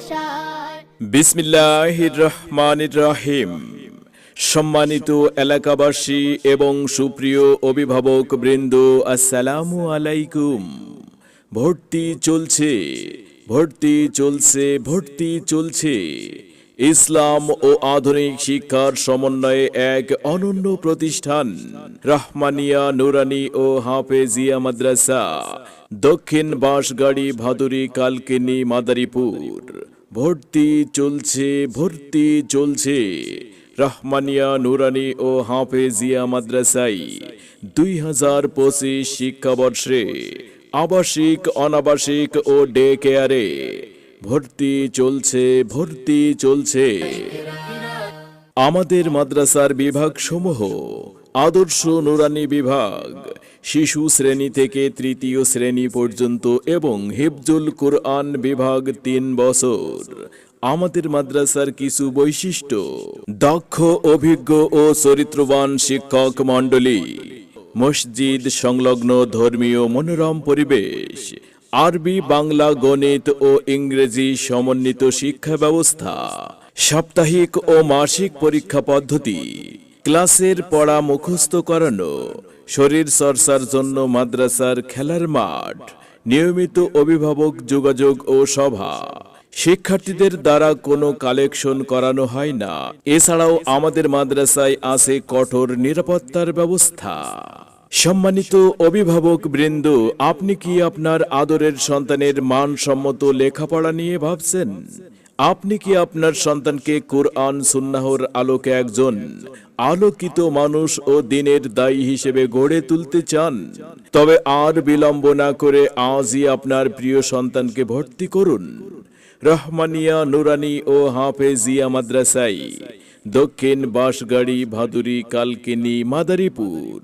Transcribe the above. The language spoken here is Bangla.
ভাষায়। সম্মানিত এলাকাবাসী এবং সুপ্রিয় অভিভাবক বৃন্দ, আসসালামু আলাইকুম। ভর্তি চলছে ভর্তি চলছে ভর্তি চলছে। ইসলাম ও আধুনিক শিক্ষার সমন্বয়ে এক অনন্য প্রতিষ্ঠান, রহমানিয়া নুরানি ও হাফেজিয়া মাদ্রাসা, দক্ষিণ বাঁশগাড়ি ভাদুরী কালকিনি মাদারীপুর। ভর্তি চলছে ভর্তি চলছে। রহমানিয়া, নুরানি ও হাফেজিয়া মাদ্রাসাই দুই হাজার পঁচিশ শিক্ষাবর্ষে আবাসিক, অনাবাসিক ও ডে কেয়ারে ভর্তি চলছে ভর্তি চলছে। আমাদের মাদ্রাসার বিভাগ সমূহ আদর্শ নুরানি বিভাগ শিশু শ্রেণি থেকে তৃতীয় শ্রেণি পর্যন্ত এবং হিফজুল কুরআন বিভাগ তিন বছর। আমাদের মাদ্রাসার কিছু বৈশিষ্ট্য। দক্ষ, অভিজ্ঞ ও চরিত্রবান শিক্ষক মণ্ডলী। মসজিদ সংলগ্ন ধর্মীয় মনোরম পরিবেশ। আরবি, বাংলা, গণিত ও ইংরেজি সমন্বিত শিক্ষা ব্যবস্থা। সাপ্তাহিক ও মাসিক পরীক্ষা পদ্ধতি। ক্লাসের পড়া মুখস্থ করানো, শরীর চর্চার জন্য মাদ্রাসার খেলার মাঠ, নিয়মিত অভিভাবক যোগাযোগ ও সভা। শিক্ষার্থীদের দ্বারা কোনো কালেকশন করানো হয় না। এছাড়াও আমাদের মাদ্রাসায় আছে কঠোর নিরাপত্তার ব্যবস্থা। সম্মানিত অভিভাবক বৃন্দ, আপনি কি আপনার আদরের সন্তানের মানসম্মত লেখাপড়া নিয়ে ভাবছেন? আপনি কি আপনার সন্তানকে কোরআন, সুন্নাহর আলোকে একজন আলোকিত মানুষ ও দিনের দায়ী হিসেবে গড়ে তুলতে চান? তবে আর বিলম্ব না করে আজই আপনার প্রিয় সন্তানকে ভর্তি করুন। রহমানিয়া, নুরানি ও হাফেজিয়া মাদ্রাসাই দক্ষিণ বাঁশগাড়ি, ভাদুরী, কালকিনি, মাদারীপুর।